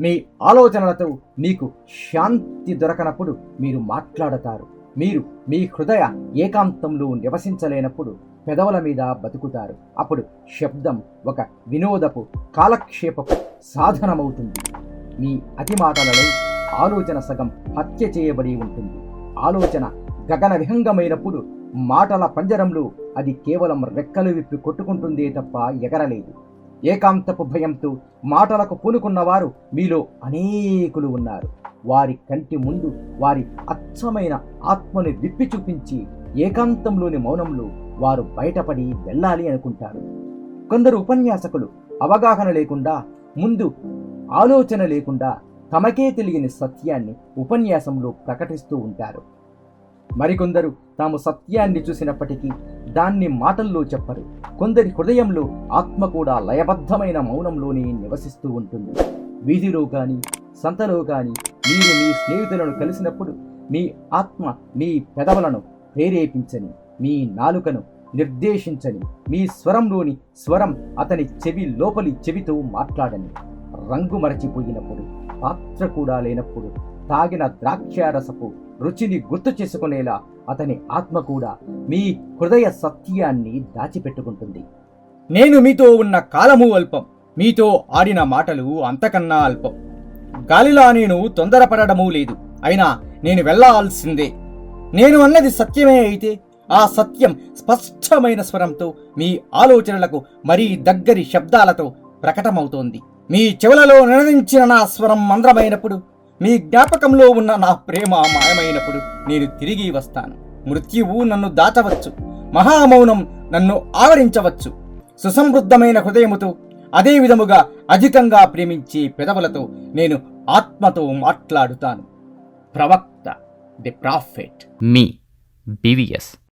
మీ ఆలోచనలతో మీకు శాంతి దొరకనప్పుడు మీరు మాట్లాడతారు. మీరు మీ హృదయ ఏకాంతంలో నివసించలేనప్పుడు పెదవుల మీద బతుకుతారు. అప్పుడు శబ్దం ఒక వినోదపు కాలక్షేపపు సాధనమవుతుంది. మీ అతిమాటలలో ఆలోచన సగం హత్య చేయబడి ఉంటుంది. ఆలోచన గగన విహంగమైనప్పుడు మాటల పంజరంలో అది కేవలం రెక్కలు విప్పి కొట్టుకుంటుందే తప్ప ఎగరలేదు. ఏకాంతపు భయంతో మాటలకు పూనుకున్నవారు మీలో అనేకులు ఉన్నారు. వారి కంటి ముందు వారి అచ్చమైన ఆత్మని విప్పి చూపించి ఏకాంతంలోని మౌనంలో వారు బయటపడి వెళ్ళాలి అనుకుంటారు. కొందరు ఉపన్యాసకులు అవగాహన లేకుండా ముందు ఆలోచన లేకుండా తమకే తెలియని సత్యాన్ని ఉపన్యాసంలో ప్రకటిస్తూ ఉంటారు. మరికొందరు తాము సత్యాన్ని చూసినప్పటికీ దాన్ని మాటల్లో చెప్పరు. కొందరి హృదయంలో ఆత్మ కూడా లయబద్ధమైన మౌనంలోనే నివసిస్తూ ఉంటుంది. వీధిలో కానీ సంతలో కానీ మీరు మీ స్నేహితులను కలిసినప్పుడు మీ ఆత్మ మీ పెదవులను ప్రేరేపించని మీ నాలుకను నిర్దేశించని మీ స్వరంలోని స్వరం అతని చెవి లోపలి చెవితో మాట్లాడని రంగు మరచిపోయినప్పుడు పాత్ర కూడా లేనప్పుడు తాగిన ద్రాక్షారసపు రుచిని గుర్తు చేసుకునేలా అతని ఆత్మ కూడా మీ హృదయ సత్యాన్ని దాచిపెట్టుకుంటుంది. నేను మీతో ఉన్న కాలము అల్పం మీతో ఆడిన మాటలు అంతకన్నా అల్పం. గాలిలా నేను తొందరపడడమూ లేదు అయినా నేను వెళ్ళాల్సిందే. నేను అన్నది సత్యమే అయితే ఆ సత్యం స్పష్టమైన స్వరంతో మీ ఆలోచనలకు మరీ దగ్గరి శబ్దాలతో ప్రకటమవుతోంది. మీ చెవులలో నినదించిన నా స్వరం మంద్రమైనప్పుడు మీ జ్ఞాపకంలో ఉన్న నా ప్రేమ మాయమైనప్పుడు నేను తిరిగి వస్తాను. మృత్యువు నన్ను దాచవచ్చు. మహామౌనం నన్ను ఆవరించవచ్చు. సుసమృద్ధమైన హృదయముతో అదే విధముగా అధికంగా ప్రేమించే పెదవులతో నేను ఆత్మతో మాట్లాడుతాను. ప్రవక్త ది ప్రాఫెట్. Me BVS.